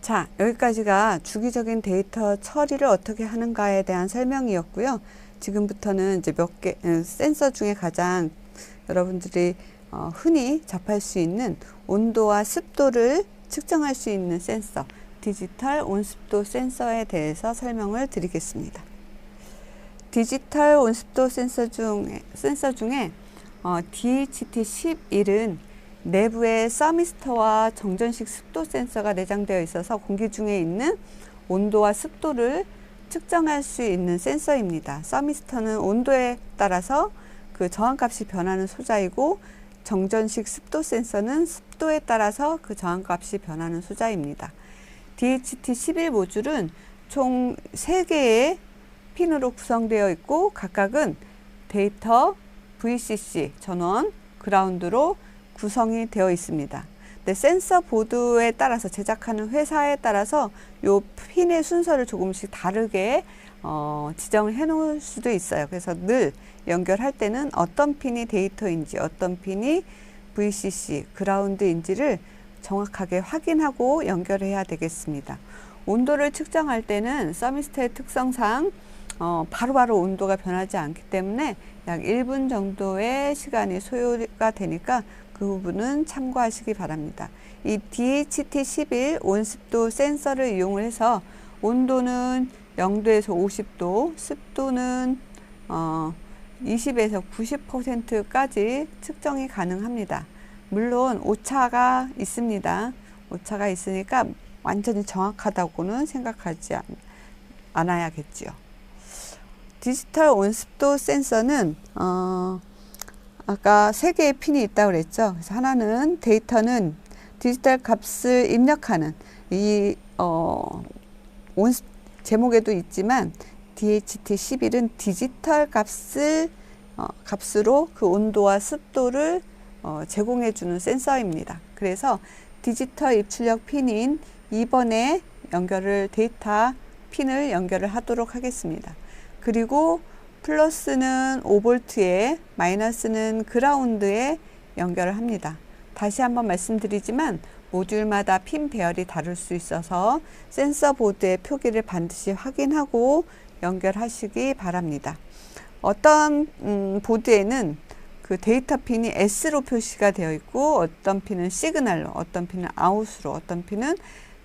자, 여기까지가 주기적인 데이터 처리를 어떻게 하는가에 대한 설명이었고요. 지금부터는 이제 몇 개, 음, 센서 중에 가장 여러분들이 어, 흔히 접할 수 있는 온도와 습도를 측정할 수 있는 센서, 디지털 온습도 센서에 대해서 설명을 드리겠습니다. 디지털 온습도 센서 중에, 센서 중에 어, DHT11은 내부에 서미스터와 정전식 습도 센서가 내장되어 있어서 공기 중에 있는 온도와 습도를 측정할 수 있는 센서입니다. 서미스터는 온도에 따라서 그 저항값이 변하는 소자이고 정전식 습도 센서는 습도에 따라서 그 저항값이 변하는 소자입니다. DHT11 모듈은 총 3개의 핀으로 구성되어 있고 각각은 데이터, VCC, 전원, 그라운드로 구성이 되어 있습니다. 네, 센서 보드에 따라서 제작하는 회사에 따라서 요 핀의 순서를 조금씩 다르게 어, 지정을 해 놓을 수도 있어요. 그래서 늘 연결할 때는 어떤 핀이 데이터인지 어떤 핀이 VCC 그라운드인지를 정확하게 확인하고 연결해야 되겠습니다. 온도를 측정할 때는 서미스터의 특성상 어, 바로바로 온도가 변하지 않기 때문에 약 1분 정도의 시간이 소요가 되니까 그 부분은 참고하시기 바랍니다. 이 DHT11 온습도 센서를 이용을 해서 온도는 0도에서 50도, 습도는 어, 20에서 90%까지 측정이 가능합니다. 물론 오차가 있습니다. 오차가 있으니까 완전히 정확하다고는 생각하지 않, 않아야겠지요. 디지털 온습도 센서는 어, 아까 세 개의 핀이 있다고 그랬죠. 그래서 하나는 데이터는 디지털 값을 입력하는 이 어, 온 제목에도 있지만 DHT11은 디지털 값을 어, 값으로 그 온도와 습도를 어, 제공해 주는 센서입니다. 그래서 디지털 입출력 핀인 2번에 연결을 데이터 핀을 연결을 하도록 하겠습니다. 그리고 플러스는 5볼트에 마이너스는 그라운드에 연결을 합니다. 다시 한번 말씀드리지만 모듈마다 핀 배열이 다를 수 있어서 센서 보드의 표기를 반드시 확인하고 연결하시기 바랍니다. 어떤 음, 보드에는 그 데이터 핀이 S로 표시가 되어 있고 어떤 핀은 시그널로 어떤 핀은 아웃으로 어떤 핀은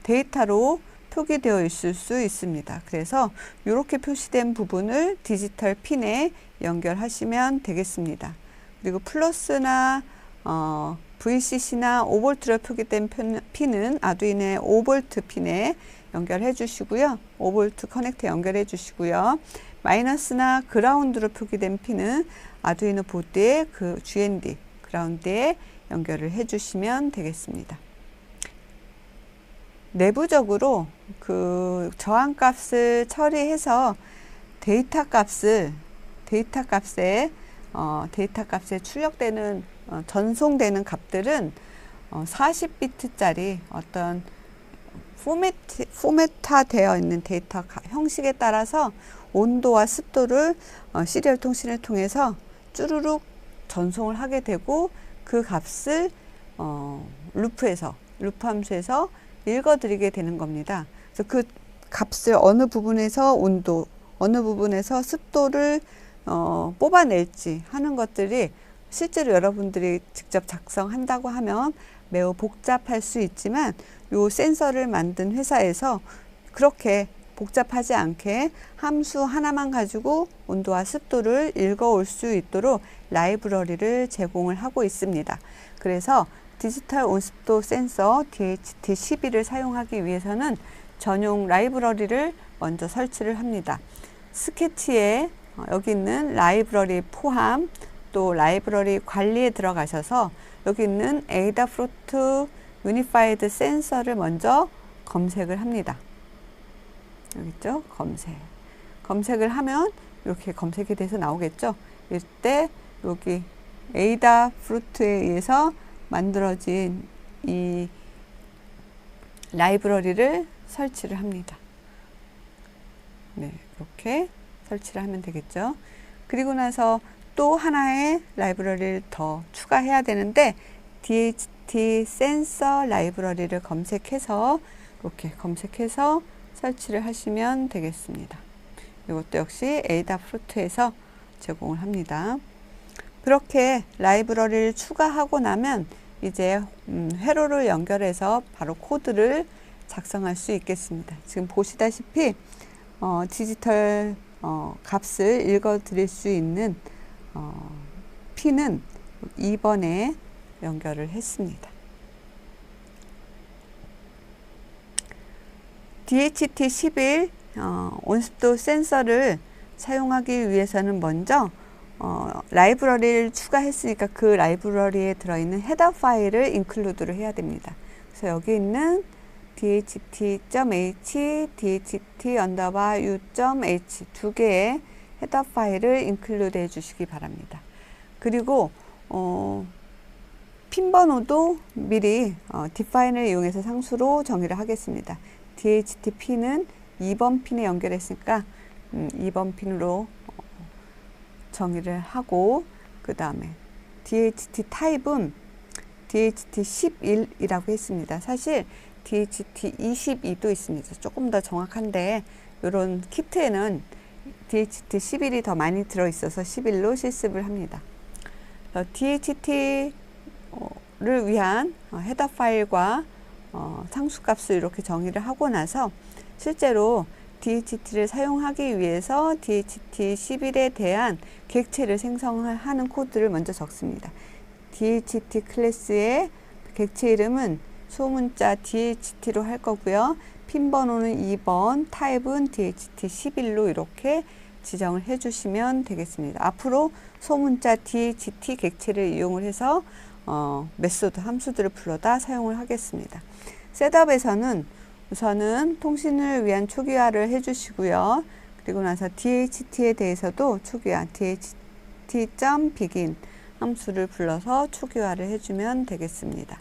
데이터로 표기되어 있을 수 있습니다. 그래서 이렇게 표시된 부분을 디지털 핀에 연결하시면 되겠습니다. 그리고 플러스나 어, VCC나 5볼트로 표기된 핀은 아두이노의 5볼트 핀에 연결해 주시고요. 5볼트 커넥터 연결해 주시고요. 마이너스나 그라운드로 표기된 핀은 아두이노 보드의 그 GND 그라운드에 연결을 해 주시면 되겠습니다. 내부적으로 그 저항 값을 처리해서 데이터 값을 데이터 값에 어, 데이터 값에 출력되는 어, 전송되는 값들은 어, 40비트짜리 어떤 포매트, 포매타 되어 있는 데이터 형식에 따라서 온도와 습도를 어, 시리얼 통신을 통해서 쭈루룩 전송을 하게 되고 그 값을 어, 루프에서 루프 함수에서 읽어드리게 되는 겁니다. 그래서 그 값을 어느 부분에서 온도, 어느 부분에서 습도를 어, 뽑아낼지 하는 것들이 실제로 여러분들이 직접 작성한다고 하면 매우 복잡할 수 있지만 요 센서를 만든 회사에서 그렇게 복잡하지 않게 함수 하나만 가지고 온도와 습도를 읽어올 수 있도록 라이브러리를 제공을 하고 있습니다. 그래서 디지털 온습도 센서 DHT12를 사용하기 위해서는 전용 라이브러리를 먼저 설치를 합니다. 스케치에 어, 여기 있는 라이브러리 포함 또 라이브러리 관리에 들어가셔서 여기 있는 에이다프로트 유니파이드 센서를 먼저 검색을 합니다. 여기 있죠? 검색. 검색을 하면 이렇게 검색이 돼서 나오겠죠? 이때 여기 에이다 프루트에 의해서 만들어진 이 라이브러리를 설치를 합니다. 네, 이렇게 설치를 하면 되겠죠. 그리고 나서 또 하나의 라이브러리를 더 추가해야 되는데 DHT 센서 라이브러리를 검색해서 이렇게 검색해서 설치를 하시면 되겠습니다. 이것도 역시 에이다 프루트에서 제공을 합니다. 그렇게 라이브러리를 추가하고 나면 이제 음, 회로를 연결해서 바로 코드를 작성할 수 있겠습니다. 지금 보시다시피 어, 디지털 어, 값을 읽어 드릴 수 있는 어, P는 2번에 연결을 했습니다. DHT11 어, 온습도 센서를 사용하기 위해서는 먼저 어, 라이브러리를 추가했으니까 그 라이브러리에 들어있는 헤더 파일을 인클루드를 해야 됩니다. 그래서 여기 있는 dht.h, dht 언더바 u.h 두 개의 헤더 파일을 인클루드 해 주시기 바랍니다. 그리고 어, 핀 번호도 미리 어, 디파인을 이용해서 상수로 정의를 하겠습니다. DHTP는 2번 핀에 연결했으니까 음, 2번 핀으로 어, 정의를 하고 그 다음에 DHT 타입은 DHT11이라고 했습니다. 사실 DHT22도 있습니다. 조금 더 정확한데 이런 키트에는 DHT11이 더 많이 들어있어서 11로 실습을 합니다. DHT를 위한 어, 헤더 파일과 어, 상수값을 이렇게 정의를 하고 나서 실제로 DHT를 사용하기 위해서 DHT11에 대한 객체를 생성하는 코드를 먼저 적습니다. DHT 클래스의 객체 이름은 소문자 DHT로 할 거고요. 핀 번호는 2번, 타입은 DHT11로 이렇게 지정을 해주시면 되겠습니다. 앞으로 소문자 DHT 객체를 이용을 해서 어, 메소드 함수들을 불러다 사용을 하겠습니다. 셋업에서는 우선은 통신을 위한 초기화를 해주시고요. 그리고 나서 DHT에 대해서도 초기화 DHT.begin 함수를 불러서 초기화를 해주면 되겠습니다.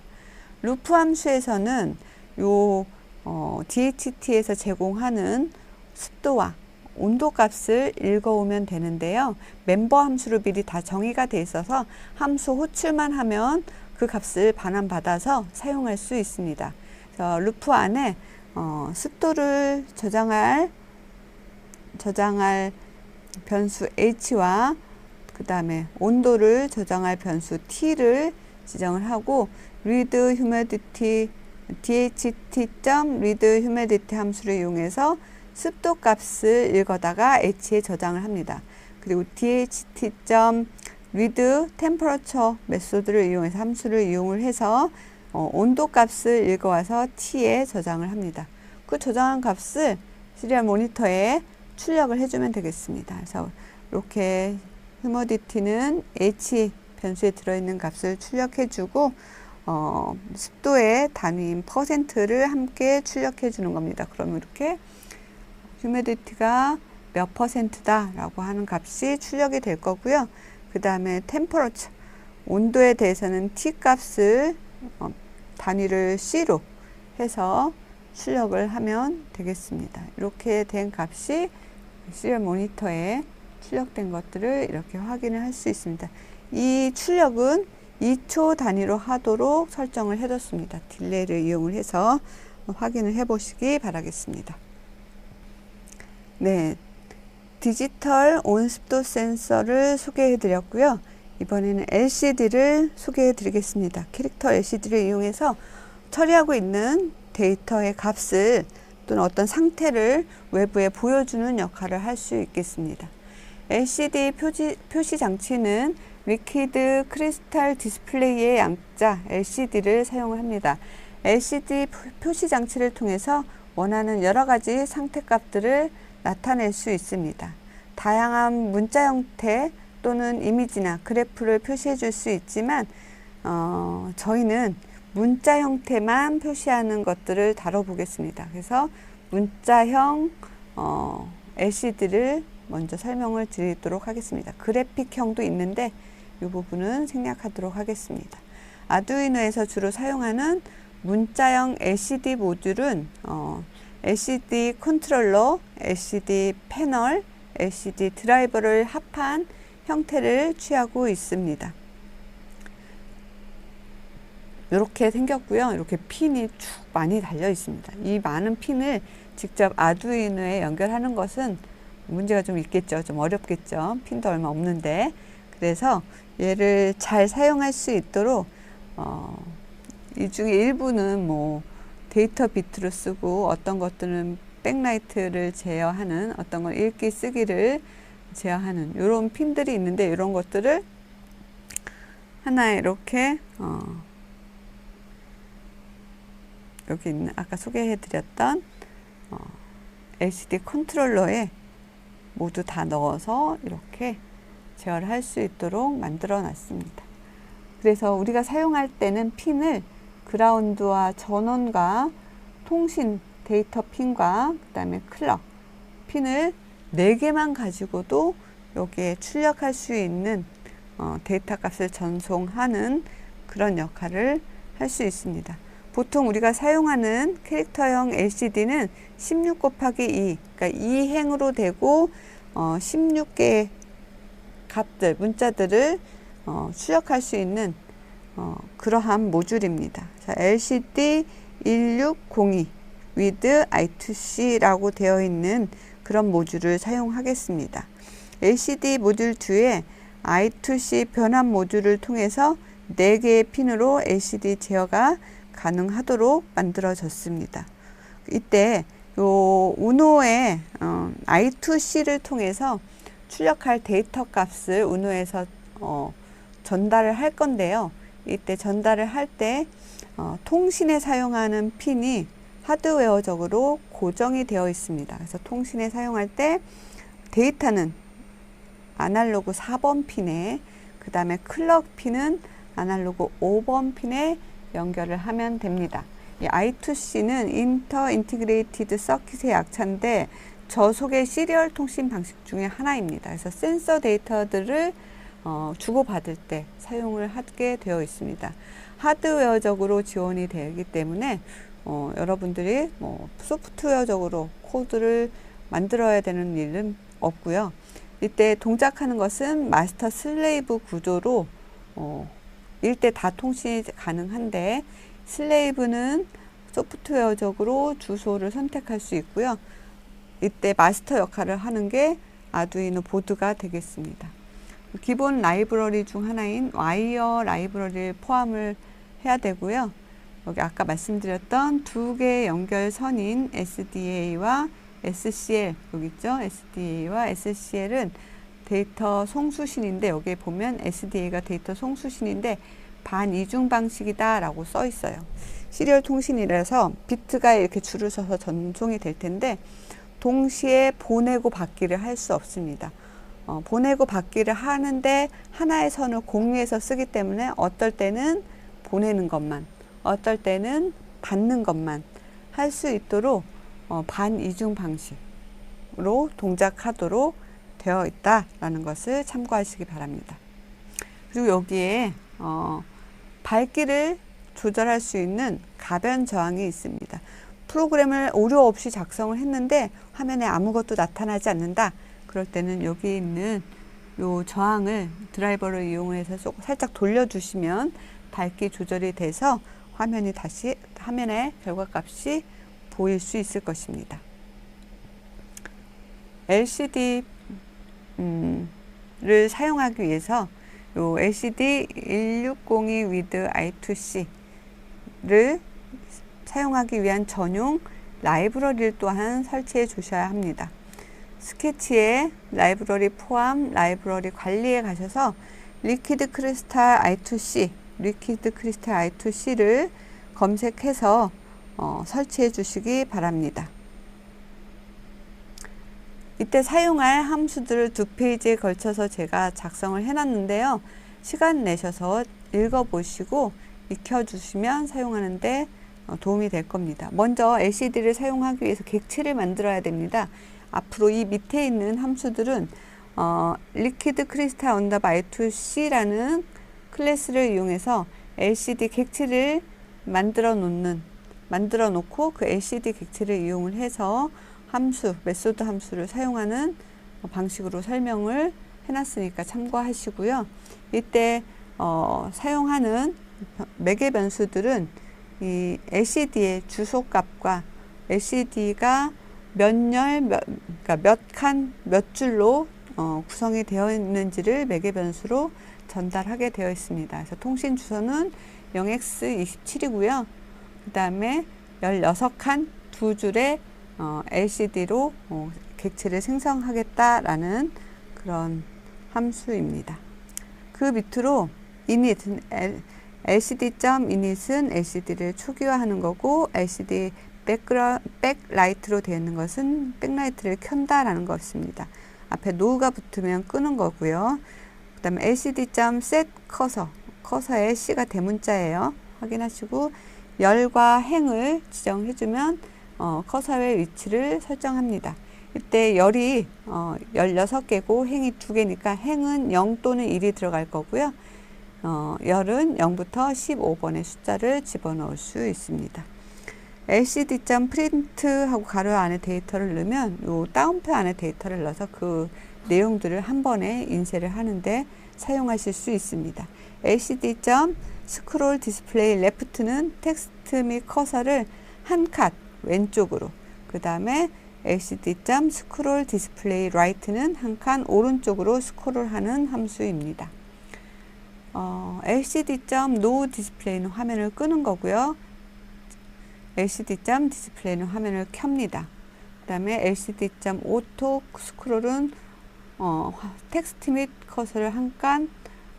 루프 함수에서는 요 어, DHT에서 제공하는 습도와 온도 값을 읽어오면 되는데요. 멤버 함수로 미리 다 정의가 돼 있어서 함수 호출만 하면 그 값을 반환받아서 사용할 수 있습니다. 루프 안에 어, 습도를 저장할 저장할 변수 h와 그 다음에 온도를 저장할 변수 t를 지정을 하고 read humidity dht.read humidity 함수를 이용해서 습도 값을 읽어다가 h에 저장을 합니다. 그리고 dht.read temperature 메소드를 이용해서 함수를 이용을 해서 어, 온도 값을 읽어와서 t에 저장을 합니다. 그 저장한 값을 시리얼 모니터에 출력을 해주면 되겠습니다. 그래서 이렇게 휴머디티는 h 변수에 들어있는 값을 출력해주고 어, 습도의 단위인 퍼센트를 함께 출력해 주는 겁니다. 그러면 이렇게 휴미디티가 몇 퍼센트다 라고 하는 값이 출력이 될 거고요. 그 다음에 템퍼러처 온도에 대해서는 T 값을 어, 단위를 C로 해서 출력을 하면 되겠습니다. 이렇게 된 값이 시리얼 모니터에 출력된 것들을 이렇게 확인을 할 수 있습니다. 이 출력은 2초 단위로 하도록 설정을 해뒀습니다. 딜레이를 이용을 해서 확인을 해 보시기 바라겠습니다. 네. 디지털 온습도 센서를 소개해 드렸고요. 이번에는 LCD를 소개해 드리겠습니다. 캐릭터 LCD를 이용해서 처리하고 있는 데이터의 값을 또는 어떤 상태를 외부에 보여주는 역할을 할 수 있겠습니다. LCD 표지, 표시 장치는 리퀴드 크리스탈 디스플레이의 양자 LCD를 사용 합니다. LCD 표시 장치를 통해서 원하는 여러 가지 상태 값들을 나타낼 수 있습니다. 다양한 문자 형태 또는 이미지나 그래프를 표시해 줄 수 있지만 어, 저희는 문자 형태만 표시하는 것들을 다뤄보겠습니다. 그래서 문자형 어, LCD를 먼저 설명을 드리도록 하겠습니다. 그래픽형도 있는데 이 부분은 생략하도록 하겠습니다. 아두이노에서 주로 사용하는 문자형 LCD 모듈은 어, LCD 컨트롤러, LCD 패널, LCD 드라이버를 합한 형태를 취하고 있습니다. 이렇게 생겼고요. 이렇게 핀이 쭉 많이 달려 있습니다. 이 많은 핀을 직접 아두이노에 연결하는 것은 문제가 좀 있겠죠. 좀 어렵겠죠. 핀도 얼마 없는데. 그래서 얘를 잘 사용할 수 있도록 어, 이 중에 일부는 뭐 데이터 비트로 쓰고 어떤 것들은 백라이트를 제어하는 어떤 건 읽기 쓰기를 제어하는 이런 핀들이 있는데 이런 것들을 하나에 이렇게 어, 여기 있는 아까 소개해 드렸던 어, LCD 컨트롤러에 모두 다 넣어서 이렇게 제어를 할 수 있도록 만들어 놨습니다. 그래서 우리가 사용할 때는 핀을 그라운드와 전원과 통신 데이터 핀과 그 다음에 클럭 핀을 4개만 가지고도 여기에 출력할 수 있는 어, 데이터 값을 전송하는 그런 역할을 할 수 있습니다. 보통 우리가 사용하는 캐릭터형 LCD는 16 곱하기 2, 그러니까 2행으로 되고 어, 16개의 값들, 문자들을 어, 출력할 수 있는 어, 그러한 모듈입니다. 자, LCD 1602 with I2C라고 되어 있는 그런 모듈을 사용하겠습니다. LCD 모듈 2에 I2C 변환 모듈을 통해서 4개의 핀으로 LCD 제어가 가능하도록 만들어졌습니다. 이때 요 우노의 어, I2C를 통해서 출력할 데이터 값을 우노에서 어, 전달을 할 건데요. 이때 전달을 할때 어, 통신에 사용하는 핀이 하드웨어적으로 고정이 되어 있습니다. 그래서 통신에 사용할 때 데이터는 아날로그 4번 핀에 그 다음에 클럭 핀은 아날로그 5번 핀에 연결을 하면 됩니다. 이 I2C는 인터 인티그레이티드 서킷의 약자인데 저속의 시리얼 통신 방식 중에 하나입니다. 그래서 센서 데이터들을 어, 주고받을 때 사용을 하게 되어 있습니다. 하드웨어적으로 지원이 되기 때문에 어, 여러분들이 뭐 소프트웨어적으로 코드를 만들어야 되는 일은 없고요. 이때 동작하는 것은 마스터 슬레이브 구조로 어, 일대 다 통신이 가능한데 슬레이브는 소프트웨어적으로 주소를 선택할 수 있고요. 이때 마스터 역할을 하는 게 아두이노 보드가 되겠습니다. 기본 라이브러리 중 하나인 와이어 라이브러리를 포함을 해야 되고요. 여기 아까 말씀드렸던 두 개의 연결선인 SDA와 SCL 여기 있죠. SDA와 SCL은 데이터 송수신인데 여기에 보면 SDA가 데이터 송수신인데 반이중 방식이다라고 써 있어요. 시리얼 통신이라서 비트가 이렇게 줄을 서서 전송이 될 텐데 동시에 보내고 받기를 할 수 없습니다. 어, 보내고 받기를 하는데 하나의 선을 공유해서 쓰기 때문에 어떨 때는 보내는 것만, 어떨 때는 받는 것만 할 수 있도록 어, 반이중 방식으로 동작하도록 되어 있다라는 것을 참고하시기 바랍니다. 그리고 여기에 어, 밝기를 조절할 수 있는 가변 저항이 있습니다. 프로그램을 오류 없이 작성을 했는데 화면에 아무것도 나타나지 않는다. 그럴 때는 여기 있는 요 저항을 드라이버를 이용해서 살짝 돌려주시면 밝기 조절이 돼서 화면이 다시 화면에 결과값이 보일 수 있을 것입니다. LCD 음, 를 사용하기 위해서 요 LCD 1602 with I2C를 사용하기 위한 전용 라이브러리를 또한 설치해 주셔야 합니다. 스케치에 라이브러리 포함 라이브러리 관리에 가셔서 리퀴드 크리스탈 I2C, 리퀴드 크리스탈 I2C를 검색해서 어, 설치해 주시기 바랍니다. 이때 사용할 함수들을 두 페이지에 걸쳐서 제가 작성을 해놨는데요. 시간 내셔서 읽어보시고 익혀주시면 사용하는데 어, 도움이 될 겁니다. 먼저 LCD를 사용하기 위해서 객체를 만들어야 됩니다. 앞으로 이 밑에 있는 함수들은 어, 리퀴드 크리스탈 언더바 I2C라는 클래스를 이용해서 LCD 객체를 만들어 놓는 만들어 놓고 그 LCD 객체를 이용을 해서 함수, 메소드 함수를 사용하는 방식으로 설명을 해놨으니까 참고하시고요. 이때 어, 사용하는 매개 변수들은 이 LCD의 주소 값과 LCD가 몇 열, 몇, 그러니까 몇 칸, 몇 줄로 어, 구성이 되어 있는지를 매개 변수로 전달하게 되어 있습니다. 그래서 통신 주소는 0x27이고요. 그 다음에 16칸 두 줄의 어, LCD로 어, 객체를 생성하겠다라는 그런 함수입니다. 그 밑으로 init, lcd.init은 LCD를 초기화하는 거고 LCD 백그라, 백라이트로 되어 있는 것은 백라이트를 켠다라는 것입니다. 앞에 노가 붙으면 끄는 거고요. 그 다음에 lcd.set 커서, 커서의 C가 대문자예요. 확인하시고 열과 행을 지정해주면 어, 커서의 위치를 설정합니다. 이때 열이 어, 16개고 행이 2개니까 행은 0 또는 1이 들어갈 거고요. 어, 열은 0부터 15번의 숫자를 집어넣을 수 있습니다. lcd.print 하고 가로 안에 데이터를 넣으면 요 다운표 안에 데이터를 넣어서 그 내용들을 한 번에 인쇄를 하는데 사용하실 수 있습니다. lcd.scroll display left는 텍스트 및 커서를 한 칸 왼쪽으로 그 다음에 lcd.scroll display right는 한 칸 오른쪽으로 스크롤하는 함수입니다. 어, lcd.no display는 화면을 끄는 거고요. lcd.display는 화면을 켭니다. 그 다음에 lcd.auto 스크롤은 어, 텍스트 및 커서를 한 칸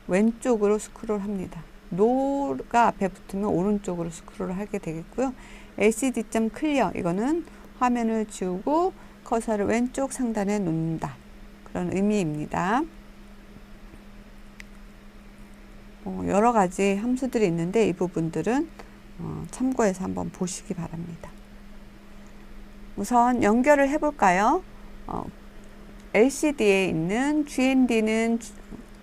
왼쪽으로 스크롤합니다. no가 앞에 붙으면 오른쪽으로 스크롤을 하게 되겠고요. lcd.clear 이거는 화면을 지우고 커서를 왼쪽 상단에 놓는다. 그런 의미입니다. 어, 여러 가지 함수들이 있는데 이 부분들은 어, 참고해서 한번 보시기 바랍니다. 우선 연결을 해볼까요? 어, LCD에 있는 GND는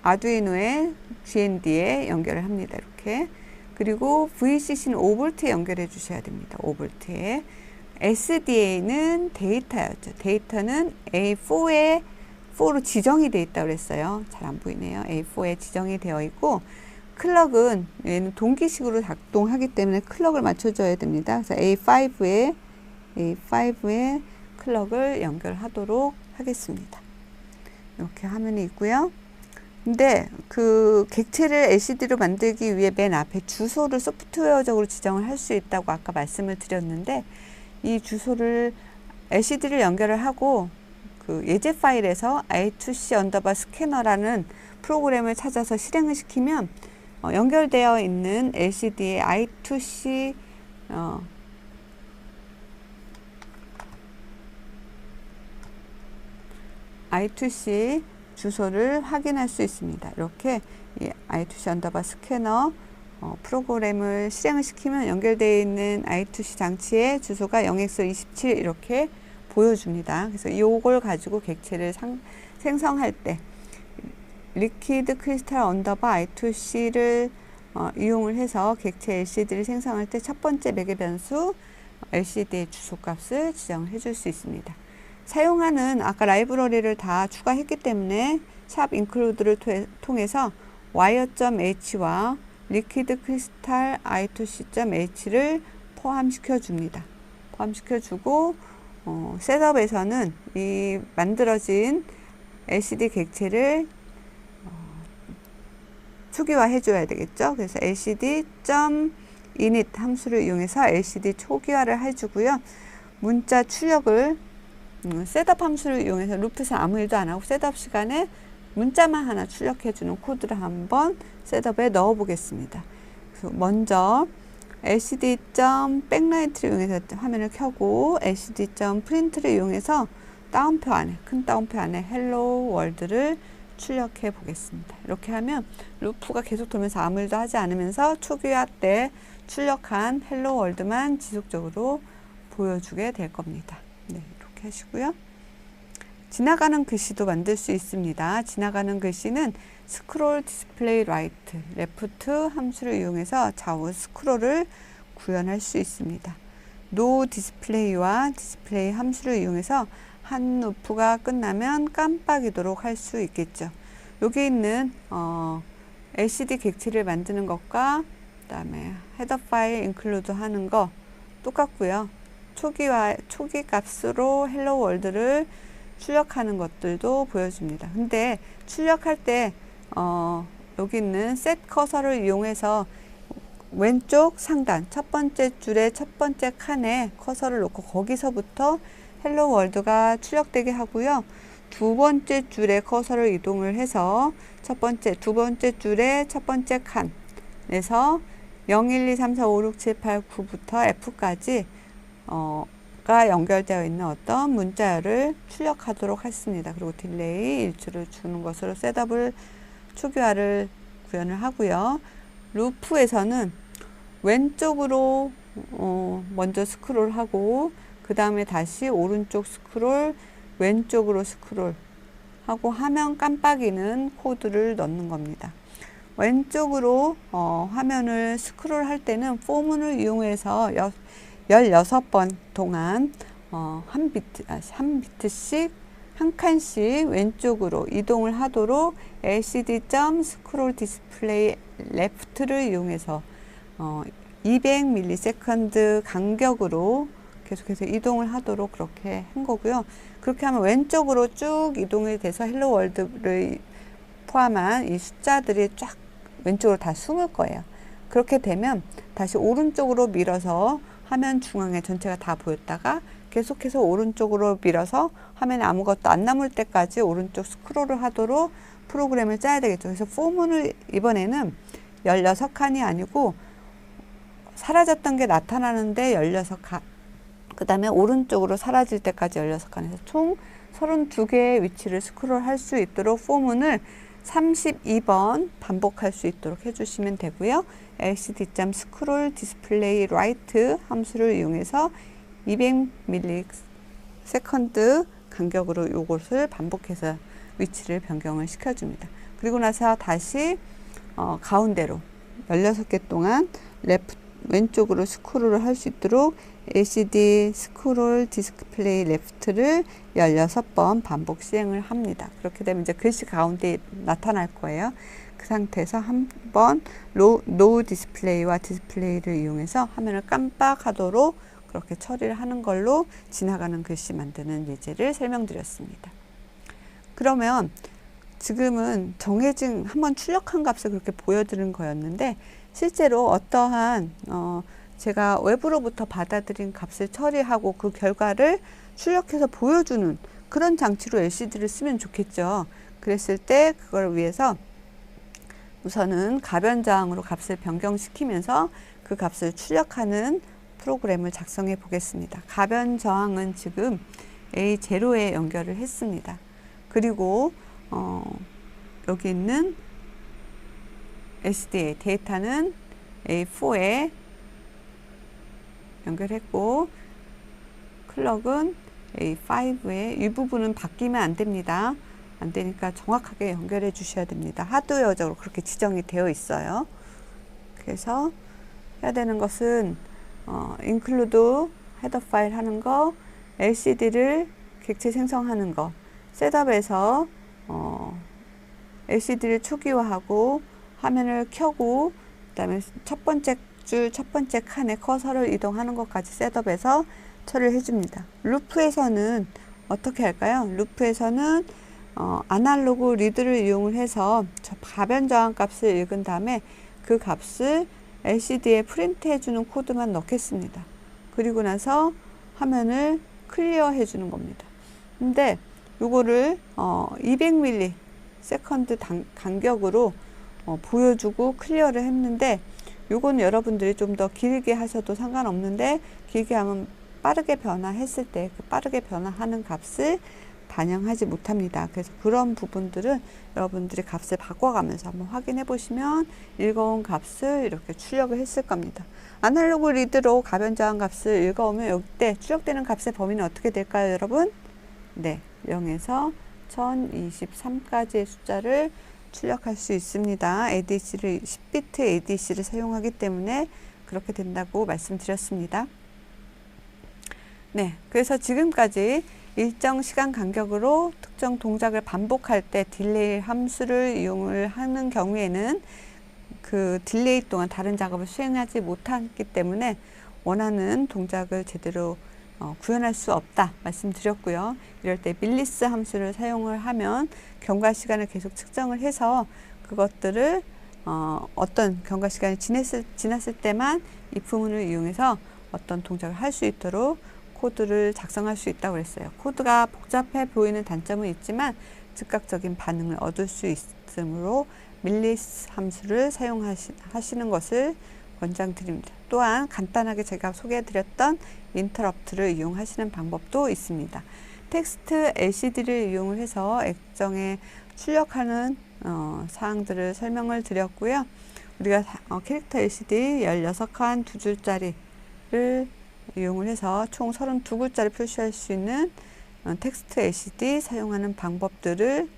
아두이노의 GND에 연결을 합니다. 이렇게. 그리고 VCC는 5V에 연결해 주셔야 됩니다. 5V에. SDA는 데이터였죠. 데이터는 A4에 4로 지정이 되어 있다고 그랬어요. 잘 안 보이네요. A4에 지정이 되어 있고 클럭은 얘는 동기식으로 작동하기 때문에 클럭을 맞춰줘야 됩니다. 그래서 A5에 A5에 클럭을 연결하도록 하겠습니다. 이렇게 화면이 있고요. 근데 그 객체를 LCD로 만들기 위해 맨 앞에 주소를 소프트웨어적으로 지정을 할 수 있다고 아까 말씀을 드렸는데 이 주소를 LCD를 연결을 하고 그 예제 파일에서 I2C 언더바 스캐너라는 프로그램을 찾아서 실행을 시키면 어, 연결되어 있는 LCD의 I2C 어, I2C 주소를 확인할 수 있습니다. 이렇게 이 I2C 언더바 스캐너 어, 프로그램을 실행을 시키면 연결되어 있는 I2C 장치의 주소가 0x27 이렇게 보여줍니다. 그래서 이걸 가지고 객체를 상, 생성할 때 리퀴드 크리스탈 언더바 I2C를 어, 이용을 해서 객체 LCD를 생성할 때 첫 번째 매개 변수 LCD의 주소값을 지정해 줄 수 있습니다. 사용하는 아까 라이브러리를 다 추가했기 때문에 샵 인클루드를 통해서 wire.h와 리퀴드 크리스탈 i2c.h를 포함시켜 줍니다. 포함시켜 주고 어, 셋업에서는 이 만들어진 LCD 객체를 어, 초기화 해줘야 되겠죠. 그래서 lcd.init 함수를 이용해서 LCD 초기화를 해주고요. 문자 출력을 음, 셋업 함수를 이용해서 루프에서 아무 일도 안 하고 셋업 시간에 문자만 하나 출력해주는 코드를 한번 셋업에 넣어 보겠습니다. 먼저 lcd.backlight를 이용해서 화면을 켜고 lcd.print를 이용해서 다운표 안에 큰 다운표 안에 헬로 월드를 출력해 보겠습니다. 이렇게 하면 루프가 계속 돌면서 아무 일도 하지 않으면서 초기화 때 출력한 헬로 월드만 지속적으로 보여주게 될 겁니다. 네, 이렇게 하시고요. 지나가는 글씨도 만들 수 있습니다. 지나가는 글씨는 스크롤 디스플레이 라이트, 레프트 함수를 이용해서 좌우 스크롤을 구현할 수 있습니다. 노 디스플레이와 디스플레이 함수를 이용해서 한 루프가 끝나면 깜빡이도록 할 수 있겠죠. 여기 있는 어, LCD 객체를 만드는 것과 그 다음에 헤더 파일 인클루드 하는 거 똑같고요. 초기화 초기 값으로 헬로 월드를 출력하는 것들도 보여줍니다. 근데 출력할 때 어, 여기 있는 셋 커서를 이용해서 왼쪽 상단 첫 번째 줄의 첫 번째 칸에 커서를 놓고 거기서부터 헬로 월드가 출력되게 하고요. 두 번째 줄에 커서를 이동을 해서 첫 번째, 두 번째 줄의 첫 번째 칸에서 0, 1, 2, 3, 4, 5, 6, 7, 8, 9부터 F까지 어, 가 연결되어 있는 어떤 문자열을 출력하도록 했습니다. 그리고 딜레이 일주를 주는 것으로 셋업을 초기화를 구현을 하고요. 루프에서는 왼쪽으로 어, 먼저 스크롤 하고 그 다음에 다시 오른쪽 스크롤 왼쪽으로 스크롤 하고 화면 깜빡이는 코드를 넣는 겁니다. 왼쪽으로 어, 화면을 스크롤 할 때는 포문을 이용해서 여, 16번 동안 어, 한 비트, 아, 한 비트씩 한 칸씩 왼쪽으로 이동을 하도록 LCD 점 스크롤 디스플레이 레프트를 이용해서 어, 200ms 간격으로 계속해서 이동을 하도록 그렇게 한 거고요. 그렇게 하면 왼쪽으로 쭉 이동이 돼서 헬로 월드를 포함한 이 숫자들이 쫙 왼쪽으로 다 숨을 거예요. 그렇게 되면 다시 오른쪽으로 밀어서 화면 중앙에 전체가 다 보였다가 계속해서 오른쪽으로 밀어서 화면에 아무것도 안 남을 때까지 오른쪽 스크롤을 하도록 프로그램을 짜야 되겠죠. 그래서 포문을 이번에는 16칸이 아니고 사라졌던 게 나타나는데 16칸. 그 다음에 오른쪽으로 사라질 때까지 16칸에서 총 32개의 위치를 스크롤 할 수 있도록 포문을 32번 반복할 수 있도록 해주시면 되고요. LCD 점 스크롤 디스플레이 라이트 함수를 이용해서 200ms 간격으로 이것을 반복해서 위치를 변경을 시켜줍니다. 그리고 나서 다시 어, 가운데로 16개 동안 레프 왼쪽으로 스크롤을 할 수 있도록 LCD 스크롤 디스플레이 레프트를 16번 반복 시행을 합니다. 그렇게 되면 이제 글씨 가운데 나타날 거예요. 그 상태에서 한번 노 디스플레이와 디스플레이를 이용해서 화면을 깜빡하도록 그렇게 처리를 하는 걸로 지나가는 글씨 만드는 예제를 설명드렸습니다. 그러면 지금은 정해진 한번 출력한 값을 그렇게 보여드린 거였는데 실제로 어떠한 어 제가 외부로부터 받아들인 값을 처리하고 그 결과를 출력해서 보여주는 그런 장치로 LCD를 쓰면 좋겠죠. 그랬을 때 그걸 위해서 우선은 가변저항으로 값을 변경시키면서 그 값을 출력하는 프로그램을 작성해 보겠습니다. 가변저항은 지금 A0에 연결을 했습니다. 그리고 어, 여기 있는 SDA 데이터는 A4에 연결했고 클럭은 A5에 이 부분은 바뀌면 안 됩니다. 안 되니까 정확하게 연결해 주셔야 됩니다. 하드웨어적으로 그렇게 지정이 되어 있어요. 그래서 해야 되는 것은 어, include 헤더 파일 하는 거, LCD를 객체 생성하는 거, 셋업에서 어, LCD를 초기화하고 화면을 켜고 그다음에 첫 번째 줄 첫 번째 칸에 커서를 이동하는 것까지 셋업해서 처리를 해줍니다. 루프에서는 어떻게 할까요? 루프에서는 어, 아날로그 리드를 이용을 해서 저 가변 저항 값을 읽은 다음에 그 값을 LCD에 프린트 해주는 코드만 넣겠습니다. 그리고 나서 화면을 클리어 해주는 겁니다. 근데 요거를 어, 200mm 세컨드 간격으로 어, 보여주고 클리어를 했는데 요거는 여러분들이 좀 더 길게 하셔도 상관없는데 길게 하면 빠르게 변화했을 때 그 빠르게 변화하는 값을 반영하지 못합니다. 그래서 그런 부분들은 여러분들이 값을 바꿔가면서 한번 확인해 보시면 읽어온 값을 이렇게 출력을 했을 겁니다. 아날로그 리드로 가변저항 값을 읽어오면 이때 출력되는 값의 범위는 어떻게 될까요, 여러분? 네, 0에서 1023까지의 숫자를 출력할 수 있습니다. ADC를 10비트 ADC를 사용하기 때문에 그렇게 된다고 말씀드렸습니다. 네, 그래서 지금까지 일정 시간 간격으로 특정 동작을 반복할 때 딜레이 함수를 이용을 하는 경우에는 그 딜레이 동안 다른 작업을 수행하지 못하기 때문에 원하는 동작을 제대로 어, 구현할 수 없다 말씀드렸고요. 이럴 때 밀리스 함수를 사용을 하면 경과 시간을 계속 측정을 해서 그것들을 어, 어떤 경과 시간이 지났을, 지났을 때만 이 부분을 이용해서 어떤 동작을 할 수 있도록 코드를 작성할 수 있다고 그랬어요. 코드가 복잡해 보이는 단점은 있지만 즉각적인 반응을 얻을 수 있으므로 밀리스 함수를 사용하시는 것을 권장드립니다. 또한 간단하게 제가 소개해드렸던 인터럽트를 이용하시는 방법도 있습니다. 텍스트 LCD를 이용을 해서 액정에 출력하는 어, 사항들을 설명을 드렸고요. 우리가 어, 캐릭터 LCD 16칸 두 줄짜리를 이용을 해서 총 32글자를 표시할 수 있는 어, 텍스트 LCD 사용하는 방법들을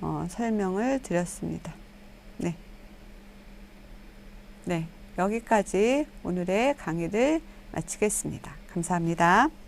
어, 설명을 드렸습니다. 네. 네. 여기까지 오늘의 강의를 마치겠습니다. 감사합니다.